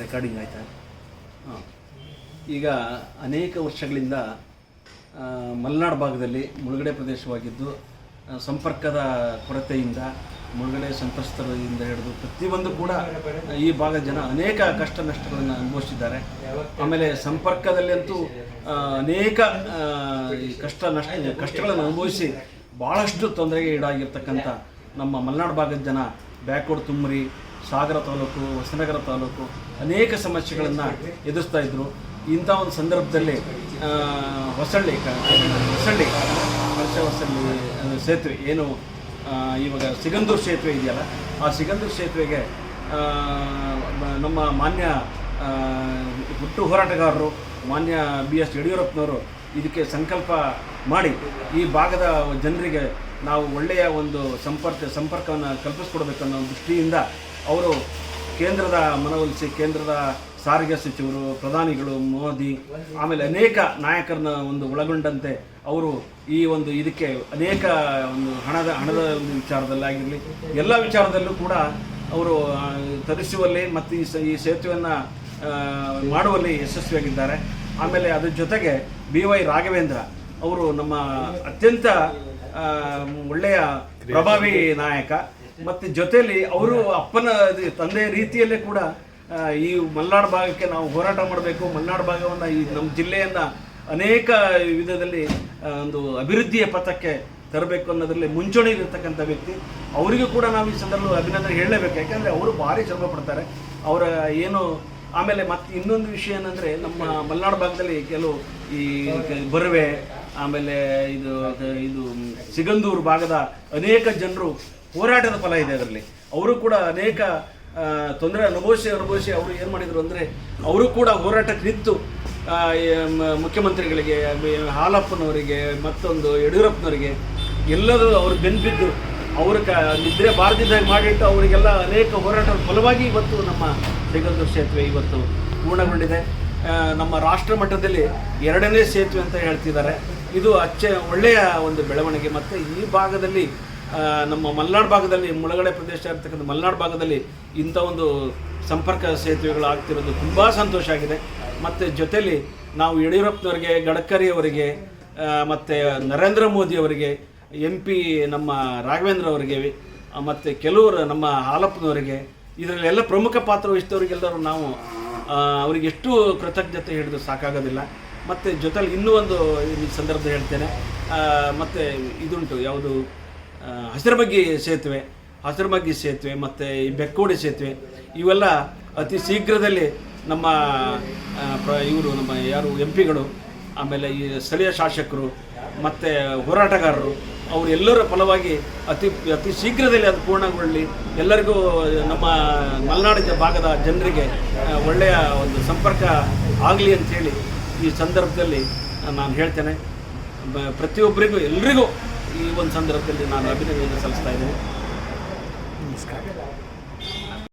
Recording ಆಯಿತಾ ಹಾಂ ಈಗ ಅನೇಕ ವರ್ಷಗಳಿಂದ ಮಲೆನಾಡು ಭಾಗದಲ್ಲಿ ಮುಳುಗಡೆ ಪ್ರದೇಶವಾಗಿದ್ದು ಸಂಪರ್ಕದ ಕೊರತೆಯಿಂದ ಮುಳುಗಡೆ ಸಂತ್ರಸ್ತರಿಂದ ಹಿಡಿದು ಪ್ರತಿಯೊಂದು ಕೂಡ ಈ ಭಾಗದ ಜನ ಅನೇಕ ಕಷ್ಟ ನಷ್ಟಗಳನ್ನು ಅನುಭವಿಸಿದ್ದಾರೆ ಆಮೇಲೆ ಸಂಪರ್ಕದಲ್ಲಂತೂ ಅನೇಕ ಈ ಕಷ್ಟ ನಷ್ಟ ಕಷ್ಟಗಳನ್ನು ಅನುಭವಿಸಿ ಭಾಳಷ್ಟು ತೊಂದರೆಗೆ ಈಡಾಗಿರ್ತಕ್ಕಂಥ ನಮ್ಮ ಮಲೆನಾಡು ಭಾಗದ ಜನ ಬ್ಯಾಕ್ವರ್ಡ್ ತುಮ್ಮರಿ ಸಾಗರ ತಾಲೂಕು, ಹೊಸನಗರ ತಾಲೂಕು ಅನೇಕ ಸಮಸ್ಯೆಗಳನ್ನು ಎದುರಿಸ್ತಾ ಇದ್ದರು ಇಂಥ ಒಂದು ಸಂದರ್ಭದಲ್ಲಿ ಹೊಸಳ್ಳಿ ಹೊಸಳ್ಳಿ, ವರ್ಷ ಹೊಸಳ್ಳಿ ಸೇತುವೆ ಏನು ಇವಾಗ ಸಿಗಂದೂರು ಸೇತುವೆ ಇದೆಯಲ್ಲ, ಆ ಸಿಗಂದೂರು ಸೇತುವೆಗೆ ನಮ್ಮ ಮಾನ್ಯ ಹುಟ್ಟು ಹೋರಾಟಗಾರರು, ಮಾನ್ಯ ಬಿ ಎಸ್ ಯಡಿಯೂರಪ್ಪನವರು ಇದಕ್ಕೆ ಸಂಕಲ್ಪ ಮಾಡಿ, ಈ ಭಾಗದ ಜನರಿಗೆ ನಾವು ಒಳ್ಳೆಯ ಒಂದು ಸಂಪರ್ಕ, ಸಂಪರ್ಕವನ್ನು ಕಲ್ಪಿಸ್ಕೊಡ್ಬೇಕನ್ನೋ ದೃಷ್ಟಿಯಿಂದ ಅವರು ಕೇಂದ್ರದ ಮನವೊಲಿಸಿ, ಕೇಂದ್ರದ ಸಾರಿಗೆ ಸಚಿವರು, ಪ್ರಧಾನಿಗಳು, ಮೋದಿ, ಆಮೇಲೆ ಅನೇಕ ನಾಯಕರನ್ನ ಒಂದು ಒಳಗೊಂಡಂತೆ ಅವರು ಈ ಒಂದು ಇದಕ್ಕೆ ಅನೇಕ ಒಂದು ಹಣದ ಹಣದ ಒಂದು ವಿಚಾರದಲ್ಲಾಗಿರಲಿ, ಎಲ್ಲ ವಿಚಾರದಲ್ಲೂ ಕೂಡ ಅವರು ತರಿಸುವಲ್ಲಿ ಮತ್ತು ಈ ಸೇತುವೆಯನ್ನು ಮಾಡುವಲ್ಲಿ ಯಶಸ್ವಿಯಾಗಿದ್ದಾರೆ. ಆಮೇಲೆ ಅದ್ರ ಜೊತೆಗೆ ಬಿ ವೈ ರಾಘವೇಂದ್ರ ಅವರು ನಮ್ಮ ಅತ್ಯಂತ ಒಳ್ಳೆಯ ಪ್ರಭಾವಿ ನಾಯಕ. ಮತ್ತು ಜೊತೆಯಲ್ಲಿ ಅವರು ಅಪ್ಪನ ತಂದೆ ರೀತಿಯಲ್ಲೇ ಕೂಡ ಈ ಮಲೆನಾಡು ಭಾಗಕ್ಕೆ ನಾವು ಹೋರಾಟ ಮಾಡಬೇಕು. ಮಲೆನಾಡು ಭಾಗವನ್ನು ಈ ನಮ್ಮ ಜಿಲ್ಲೆಯನ್ನು ಅನೇಕ ವಿಧದಲ್ಲಿ ಒಂದು ಅಭಿವೃದ್ಧಿಯ ಪಥಕ್ಕೆ ತರಬೇಕು ಅನ್ನೋದರಲ್ಲಿ ಮುಂಚೂಣಿ ಇರತಕ್ಕಂಥ ವ್ಯಕ್ತಿ. ಅವರಿಗೂ ಕೂಡ ನಾವು ಈ ಸಂದರ್ಭದಲ್ಲಿ ಅಭಿನಂದನೆ ಹೇಳಲೇಬೇಕು. ಯಾಕೆಂದರೆ ಅವರು ಭಾರಿ ಶ್ರಮ ಪಡ್ತಾರೆ. ಅವರ ಏನು, ಆಮೇಲೆ ಮತ್ತೆ ಇನ್ನೊಂದು ವಿಷಯ ಏನಂದರೆ, ನಮ್ಮ ಮಲೆನಾಡು ಭಾಗದಲ್ಲಿ ಕೆಲವು ಈ ಬರುವೆ, ಆಮೇಲೆ ಇದು ಇದು ಸಿಗಂದೂರು ಭಾಗದ ಅನೇಕ ಜನರು ಹೋರಾಟದ ಫಲ ಇದೆ ಅದರಲ್ಲಿ. ಅವರು ಕೂಡ ಅನೇಕ ತೊಂದರೆ ಅನುಭವಿಸಿ ಅನುಭವಿಸಿ ಅವರು ಏನು ಮಾಡಿದರು ಅಂದರೆ ಅವರು ಕೂಡ ಹೋರಾಟಕ್ಕೆ ನಿಂತು ಮುಖ್ಯಮಂತ್ರಿಗಳಿಗೆ ಹಾಲಪ್ಪನವರಿಗೆ, ಮತ್ತೊಂದು ಯಡಿಯೂರಪ್ಪನವರಿಗೆ ಎಲ್ಲರೂ ಅವರು ಬೆನ್ಬಿದ್ದು ಅವ್ರ ಕ, ನಿದ್ರೆ ಬಾರದಿದ್ದಾಗ ಮಾಡಿಟ್ಟು ಅವರಿಗೆಲ್ಲ ಅನೇಕ ಹೋರಾಟದ ಫಲವಾಗಿ ಇವತ್ತು ನಮ್ಮ ಸಿಗಂದೂರು ಸೇತುವೆ ಇವತ್ತು ಪೂರ್ಣಗೊಂಡಿದೆ. ನಮ್ಮ ರಾಷ್ಟ್ರ ಮಟ್ಟದಲ್ಲಿ ಎರಡನೇ ಸೇತುವೆ ಅಂತ ಹೇಳ್ತಿದ್ದಾರೆ. ಇದು ಅಚ್ಚ, ಒಳ್ಳೆಯ ಒಂದು ಬೆಳವಣಿಗೆ. ಮತ್ತು ಈ ಭಾಗದಲ್ಲಿ ನಮ್ಮ ಮಲೆನಾಡು ಭಾಗದಲ್ಲಿ ಮುಳಗಡೆ ಪ್ರದೇಶ ಇರ್ತಕ್ಕಂಥ ಮಲೆನಾಡು ಭಾಗದಲ್ಲಿ ಇಂಥ ಒಂದು ಸಂಪರ್ಕ ಸೇತುವೆಗಳು ಆಗ್ತಿರೋದು ತುಂಬ ಸಂತೋಷ ಆಗಿದೆ. ಮತ್ತು ಜೊತೆಯಲ್ಲಿ ನಾವು ಯಡಿಯೂರಪ್ಪನವರಿಗೆ ಗಡ್ಕರಿ ಅವರಿಗೆ ಆ, ಮತ್ತು ನರೇಂದ್ರ ಮೋದಿ ಅವರಿಗೆ ಎಂ ಪಿ ನಮ್ಮ ರಾಘವೇಂದ್ರ ಅವರಿಗೆ ಮತ್ತು ಕೆಲವರು ನಮ್ಮ ಹಾಲಪ್ಪನವರಿಗೆ ಇದರಲ್ಲೆಲ್ಲ ಪ್ರಮುಖ ಪಾತ್ರ ವಹಿಸಿದವರಿಗೆಲ್ಲರೂ ನಾವು ಅವ್ರಿಗೆ ಎಷ್ಟು ಕೃತಜ್ಞತೆ ಹಿಡಿದು ಸಾಕಾಗೋದಿಲ್ಲ. ಮತ್ತು ಜೊತೆಲಿ ಇನ್ನೂ ಒಂದು ಸಂದರ್ಭ ಹೇಳ್ತೇನೆ. ಮತ್ತು ಇದುಂಟು ಯಾವುದು ಆ, ಹಸಿರುಬಗ್ಗಿ ಸೇತುವೆ ಹಸಿರುಬಗ್ಗಿ ಸೇತುವೆ ಮತ್ತು ಈ ಬೆಕ್ಕೋಡಿ ಸೇತುವೆ ಇವೆಲ್ಲ ಅತಿ ಶೀಘ್ರದಲ್ಲಿ ನಮ್ಮ ಇವರು ನಮ್ಮ ಯಾರು ಎಂ ಪಿಗಳು ಆಮೇಲೆ ಈ ಸ್ಥಳೀಯ ಶಾಸಕರು ಮತ್ತು ಹೋರಾಟಗಾರರು ಅವರು ಎಲ್ಲರ ಫಲವಾಗಿ ಅತಿ ಅತಿ ಶೀಘ್ರದಲ್ಲಿ ಅದು ಪೂರ್ಣಗೊಳ್ಳಲಿ ಎಲ್ಲರಿಗೂ ನಮ್ಮ ಮಲೆನಾಡಿನ ಭಾಗದ ಜನರಿಗೆ ಒಳ್ಳೆಯ ಒಂದು ಸಂಪರ್ಕ ಆಗಲಿ ಅಂಥೇಳಿ ಈ ಸಂದರ್ಭದಲ್ಲಿ ನಾನು ಹೇಳ್ತೇನೆ. ಪ್ರತಿಯೊಬ್ಬರಿಗೂ ಎಲ್ರಿಗೂ ಈ ಒಂದು ಸಂದರ್ಭದಲ್ಲಿ ನಾನು ಅಭಿನಂದನೆ ಸಲ್ಲಿಸ್ತಾ ಇದ್ದೇನೆ. ನಮಸ್ಕಾರ.